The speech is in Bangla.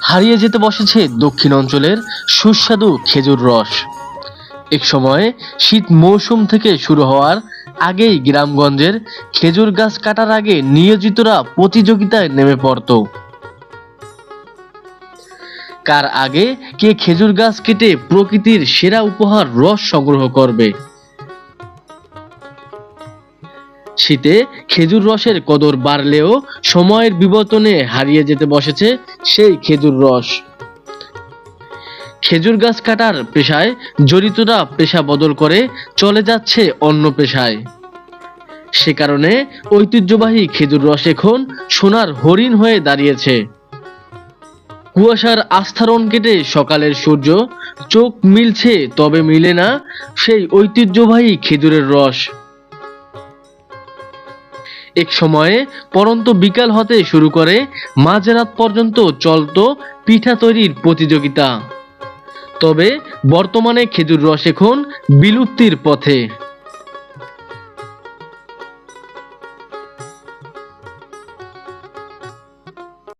হারিয়ে যেতে বসেছে দক্ষিণ অঞ্চলের সুস্বাদু খেজুর রস। এক সময় শীত মৌসুম থেকে শুরু হওয়ার আগেই গ্রামগঞ্জের খেজুর গাছ কাটার আগে নিয়োজিতরা প্রতিযোগিতায় নেমে পড়ত। কার আগে কে খেজুর গাছ কেটে প্রকৃতির সেরা উপহার রস সংগ্রহ করবে? শীতে খেজুর রসের কদর বাড়লেও সময়ের বিবর্তনে হারিয়ে যেতে বসেছে সেই খেজুর রস। খেজুর গাছ কাটার পেশায় জড়িতরা পেশা বদল করে চলে যাচ্ছে অন্য পেশায়। সে কারণে ঐতিহ্যবাহী খেজুর রস এখন সোনার হরিণ হয়ে দাঁড়িয়েছে। কুয়াশার আস্থারণ কেটে সকালের সূর্য চোখ মিলছে তবে মিলে না সেই ঐতিহ্যবাহী খেজুরের রস। এক সময়ে পরন্ত বিকাল হতে শুরু করে মাঝরাত পর্যন্ত চলত পিঠা তৈরির প্রতিযোগিতা। তবে বর্তমানে খেজুর রস এখন বিলুপ্তির পথে।